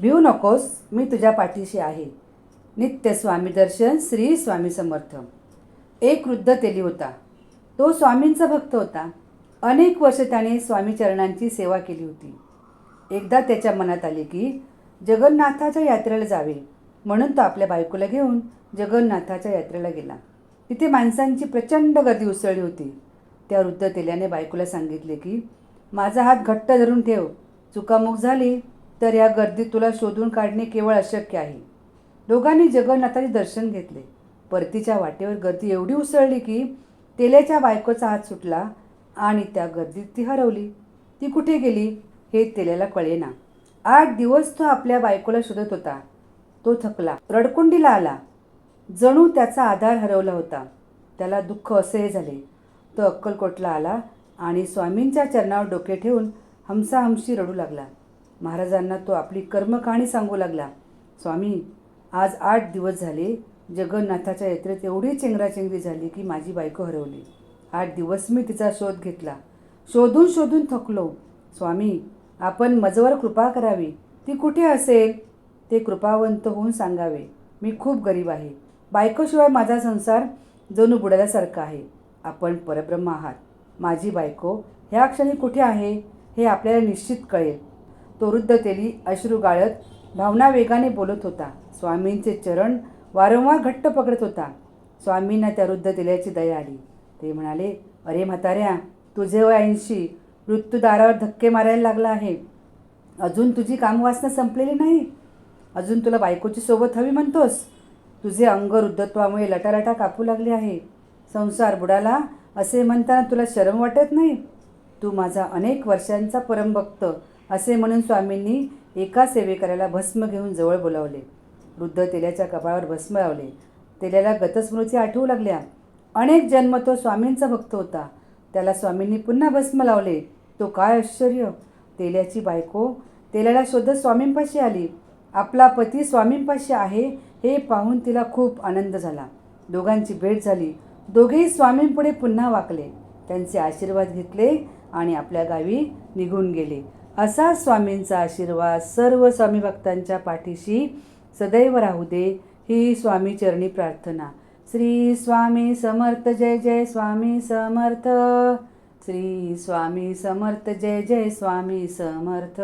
भिऊ नकोस मी तुझ्या पाठीशी आहे. नित्य स्वामी दर्शन श्री स्वामी समर्थ. एक वृद्ध तेली होता. तो स्वामींचा भक्त होता. अनेक वर्ष त्याने स्वामीचरणांची सेवा केली होती. एकदा त्याच्या मनात आले की जगन्नाथाच्या यात्रेला जावे म्हणून तो आपल्या बायकोला घेऊन जगन्नाथाच्या यात्रेला गेला. तिथे माणसांची प्रचंड गर्दी उसळली होती. त्या वृद्ध तेल्याने बायकोला सांगितले की माझा हात घट्ट धरून ठेव. चुकामुक झाली. तर या गर्दीत तुला शोधून काढणे केवळ अशक्य आहे. दोघांनी जगन्नाथाचे दर्शन घेतले. परतीच्या वाटेवर गर्दी एवढी उसळली की तेल्याच्या बायकोचा हात सुटला आणि त्या गर्दीत ती हरवली. ती कुठे गेली हे तेल्याला कळेना. आठ दिवस तो आपल्या बायकोला शोधत होता. तो थकला. रडकुंडीला आला. जणू त्याचा आधार हरवला होता. त्याला दुःख असे झाले. तो अक्कलकोटला आला आणि स्वामींच्या चरणावर डोके ठेवून हमसाहमशी रडू लागला. महाराजांना तो आपली कर्मकहाणी सांगू लागला. स्वामी आज आठ दिवस झाले जगन्नाथाच्या यात्रेत एवढी चेंगराचेंगरी झाली की माझी बायको हरवली. आठ दिवस मी तिचा शोध घेतला. शोधून शोधून थकलो. स्वामी आपण मजवर कृपा करावी. ती कुठे असेल? ते कृपावंत होऊन सांगावे. मी खूप गरीब आहे. बायकोशिवाय माझा संसार जणू बुडाल्यासारखा आहे. आपण परब्रह्म आहात. माझी बायको ह्या क्षणी कुठे आहे हे आपल्याला निश्चित कळेल. तो वृद्ध तेली अश्रू गाळत भावना वेगाने बोलत होता. स्वामींचे चरण वारंवार घट्ट पकडत होता. स्वामींना त्या वृद्ध तेल्याची दया आली. ते म्हणाले अरे म्हाताऱ्या तुझे वय ऐंशी मृत्यूदारावर धक्के मारायला लागला आहे. अजून तुझी कामवासना संपलेली नाही. अजून तुला बायकोची सोबत हवी म्हणतोस. तुझे अंग वृद्धत्वामुळे लटालटा कापू लागले आहे. संसार बुडाला असे म्हणताना तुला शरम वाटत नाही? तू माझा अनेक वर्षांचा परमभक्त असे म्हणून स्वामींनी एका सेवेकऱ्याला भस्म घेऊन जवळ बोलावले. वृद्ध तेल्याच्या कपाळावर भस्म लावले. तेल्याला गतस्मृती आठवू लागल्या. अनेक जन्म तो स्वामींचा भक्त होता. त्याला स्वामींनी पुन्हा भस्म लावले. तो काय आश्चर्य! तेल्याची बायको तेल्याला शोधत स्वामींपाशी आली. आपला पती स्वामींपाशी आहे हे पाहून तिला खूप आनंद झाला. दोघांची भेट झाली. दोघेही स्वामींपुढे पुन्हा वाकले. त्यांचे आशीर्वाद घेतले आणि आपल्या गावी निघून गेले. असा स्वामींचा आशीर्वाद सर्व स्वामी भक्तांच्या पाठीशी सदैव राहू दे ही स्वामी चरणी प्रार्थना. श्री स्वामी समर्थ जय जय स्वामी समर्थ. श्री स्वामी समर्थ जय जय स्वामी समर्थ.